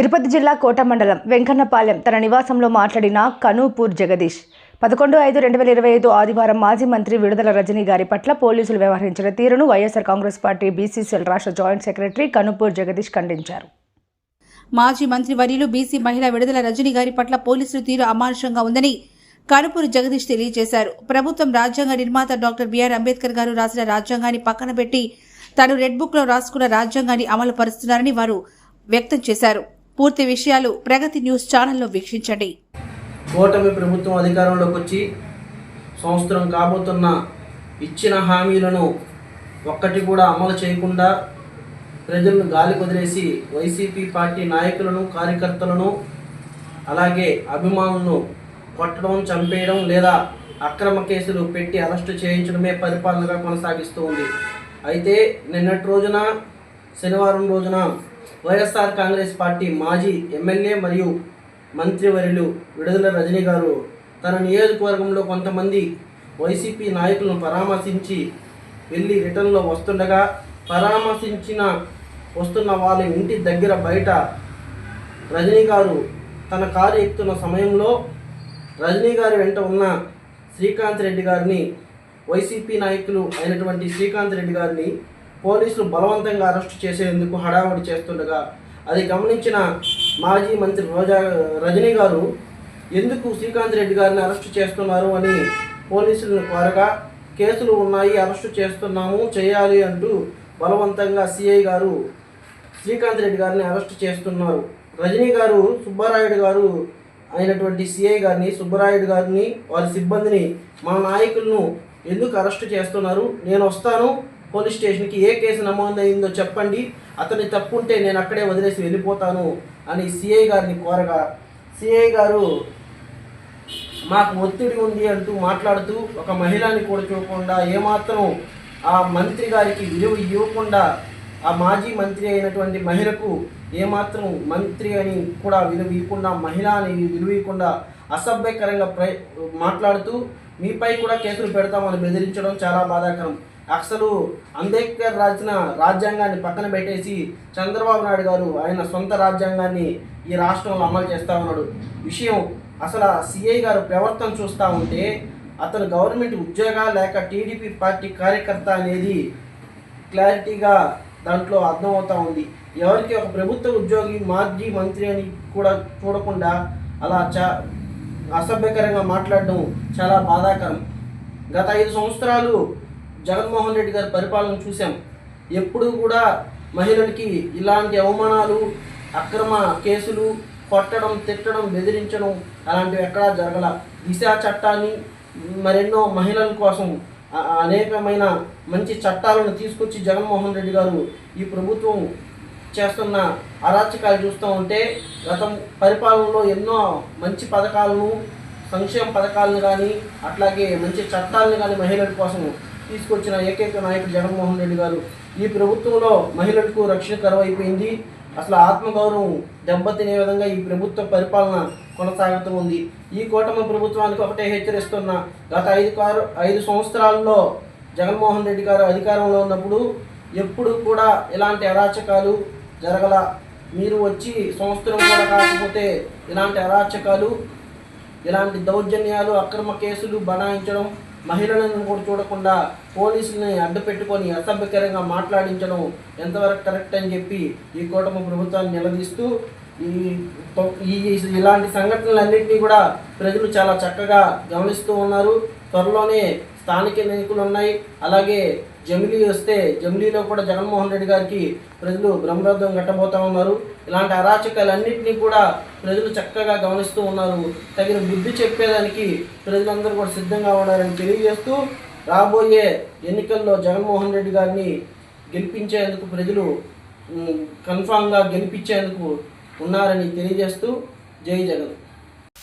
తిరుపతి జిల్లా కోట మండలం వెంకన్నపాలెం తన నివాసంలో మాట్లాడిన కనూపూర్ జగదీష్. పదకొండు ఐదు రెండు వేల ఇరవై ఐదు ఆదివారం మాజీ మంత్రి విడుదల రజనీ గారి పట్ల పోలీసులు వ్యవహరించిన తీరును వైఎస్ఆర్ కాంగ్రెస్ పార్టీ బీసీసీఎల్ రాష్ట్ర జాయింట్ సెక్రటరీ కనుపూర్ జగదీష్ ఖండించారు. మాజీ మంత్రి వర్యులు బీసీ మహిళా విడుదల రజనీ గారి పట్ల పోలీసులు తీరు అమానుషంగా ఉందని కనుపూరు జగదీష్ తెలియజేశారు. ప్రభుత్వం రాజ్యాంగ నిర్మాత డాక్టర్ బిఆర్ అంబేద్కర్ గారు రాసిన రాజ్యాంగాన్ని పక్కన పెట్టి తాను రెడ్ బుక్లో రాసుకున్న రాజ్యాంగాన్ని అమలు పరుస్తున్నారని వారు వ్యక్తం చేశారు. పూర్తి విషయాలు ప్రగతి న్యూస్ ఛానల్లో వీక్షించండి. కూటమి ప్రభుత్వం అధికారంలోకి వచ్చి సంవత్సరం కాబోతున్న ఇచ్చిన హామీలను ఒక్కటి కూడా అమలు చేయకుండా ప్రజలను గాలి కుదిరేసి వైసీపీ పార్టీ నాయకులను కార్యకర్తలను అలాగే అభిమానులను కొట్టడం చంపేయడం లేదా అక్రమ కేసులు పెట్టి అరెస్టు చేయించడమే పరిపాలనగా కొనసాగిస్తూ ఉంది. అయితే నిన్నటి రోజున శనివారం రోజున వైఎస్ఆర్ కాంగ్రెస్ పార్టీ మాజీ ఎమ్మెల్యే మరియు మంత్రివర్యులు విడుదల రజనీ గారు. తన నియోజకవర్గంలో కొంతమంది వైసీపీ నాయకులను పరామర్శించి వెళ్ళి రిటర్న్లో వస్తుండగా పరామర్శించిన వస్తున్న వాళ్ళ ఇంటి దగ్గర బయట రజనీ గారు తన కారు ఎక్కుతున్న సమయంలో రజనీ గారి వెంట ఉన్న శ్రీకాంత్ రెడ్డి గారిని వైసీపీ నాయకులు అయినటువంటి శ్రీకాంత్ రెడ్డి గారిని పోలీసులు బలవంతంగా అరెస్టు చేసేందుకు హడావుడి చేస్తుండగా అది గమనించిన మాజీ మంత్రి రోజా రజనీ గారు ఎందుకు శ్రీకాంత్ రెడ్డి గారిని అరెస్టు చేస్తున్నారు అని పోలీసులను కోరగా కేసులు ఉన్నాయి అరెస్టు చేస్తున్నాము చేయాలి అంటూ బలవంతంగా సిఐ గారు శ్రీకాంత్ రెడ్డి గారిని అరెస్ట్ చేస్తున్నారు. రజనీ గారు సుబ్బారాయుడు గారు అయినటువంటి సిఐ గారిని సుబ్బరాయుడు గారిని వారి సిబ్బందిని మా నాయకులను ఎందుకు అరెస్ట్ చేస్తున్నారు? నేను వస్తాను పోలీస్ స్టేషన్కి ఏ కేసు నమోదైందో చెప్పండి. అతని తప్పు ఉంటే నేను అక్కడే వదిలేసి వెళ్ళిపోతాను అని సిఐ గారిని కోరగా సిఐ గారు మాకు ఒత్తిడి ఉంది అంటూ మాట్లాడుతూ ఒక మహిళని కూడా చూడకుండా ఏమాత్రం ఆ మంత్రి గారికి విలువ ఇవ్వకుండా ఆ మాజీ మంత్రి అయినటువంటి మహిళకు ఏమాత్రం మంత్రి అని కూడా విలువ ఇవ్వకుండా మహిళ అని విలువ ఇవ్వకుండా అసభ్యకరంగా ప్ర మాట్లాడుతూ మీపై కూడా కేసులు పెడతామని బెదిరించడం చాలా బాధాకరం. అసలు అంబేద్కర్ రాసిన రాజ్యాంగాన్ని పక్కన పెట్టేసి చంద్రబాబు నాయుడు గారు ఆయన సొంత రాజ్యాంగాన్ని ఈ రాష్ట్రంలో అమలు చేస్తా ఉన్నాడు. విషయం అసలు ఆ సిఐ గారు ప్రవర్తన చూస్తూ ఉంటే అతను గవర్నమెంట్ ఉద్యోగ లేక టీడీపీ పార్టీ కార్యకర్త అనేది క్లారిటీగా దాంట్లో అర్థమవుతూ ఉంది. ఎవరికి ఒక ప్రభుత్వ ఉద్యోగి మాజీ మంత్రి అని కూడా చూడకుండా అలా చా అసభ్యకరంగా మాట్లాడడం చాలా బాధాకరం. గత ఐదు సంవత్సరాలు జగన్మోహన్ రెడ్డి గారి పరిపాలన చూసాం ఎప్పుడూ కూడా మహిళలకి ఇలాంటి అవమానాలు అక్రమ కేసులు కొట్టడం తిట్టడం బెదిరించడం అలాంటివి ఎక్కడా జరగల. దిశ చట్టాన్ని మరెన్నో మహిళల కోసం అనేకమైన మంచి చట్టాలను తీసుకొచ్చి జగన్మోహన్ రెడ్డి గారు ఈ ప్రభుత్వం చేస్తున్న అరాచకాలు చూస్తూ ఉంటే గత పరిపాలనలో ఎన్నో మంచి పథకాలను సంక్షేమ పథకాలను కానీ అట్లాగే మంచి చట్టాలను కానీ మహిళల కోసం తీసుకొచ్చిన ఏకైక నాయకుడు జగన్మోహన్ రెడ్డి గారు. ఈ ప్రభుత్వంలో మహిళలకు రక్షణ కరువైపోయింది అసలు ఆత్మగౌరవం దెబ్బతినే విధంగా ఈ ప్రభుత్వ పరిపాలన కొనసాగుతూ ఉంది. ఈ కూటమి ప్రభుత్వానికి ఒకటే హెచ్చరిస్తున్న గత ఐదు కారు ఐదు సంవత్సరాల్లో జగన్మోహన్ రెడ్డి గారు అధికారంలో ఉన్నప్పుడు ఎప్పుడు కూడా ఇలాంటి అరాచకాలు జరగల. మీరు వచ్చి సంవత్సరం కూడా కాకపోతే ఇలాంటి అరాచకాలు ఇలాంటి దౌర్జన్యాలు అక్రమ కేసులు బనాయించడం మహిళలను కూడా చూడకుండా పోలీసుల్ని అడ్డు పెట్టుకొని అసభ్యకరంగా మాట్లాడించడం ఎంతవరకు కరెక్ట్ అని చెప్పి ఈ కూటమి ప్రభుత్వాన్ని నిలదీస్తూ ఈ ఈ ఇలాంటి సంఘటనలన్నింటినీ కూడా ప్రజలు చాలా చక్కగా గమనిస్తూ ఉన్నారు. త్వరలోనే స్థానిక ఎన్నికలు ఉన్నాయి. అలాగే జమిలీ వస్తే జమిలీలో కూడా జగన్మోహన్ రెడ్డి గారికి ప్రజలు బ్రహ్మరథం కట్టబోతా ఉన్నారు. ఇలాంటి అరాచకాలన్నింటినీ కూడా ప్రజలు చక్కగా గమనిస్తూ ఉన్నారు. తగిన బుద్ధి చెప్పేదానికి ప్రజలందరూ కూడా సిద్ధంగా ఉన్నారని తెలియజేస్తూ రాబోయే ఎన్నికల్లో జగన్మోహన్ రెడ్డి గారిని గెలిపించేందుకు ప్రజలు కన్ఫామ్గా గెలిపించేందుకు ఉన్నారని తెలియజేస్తూ జై Jagan.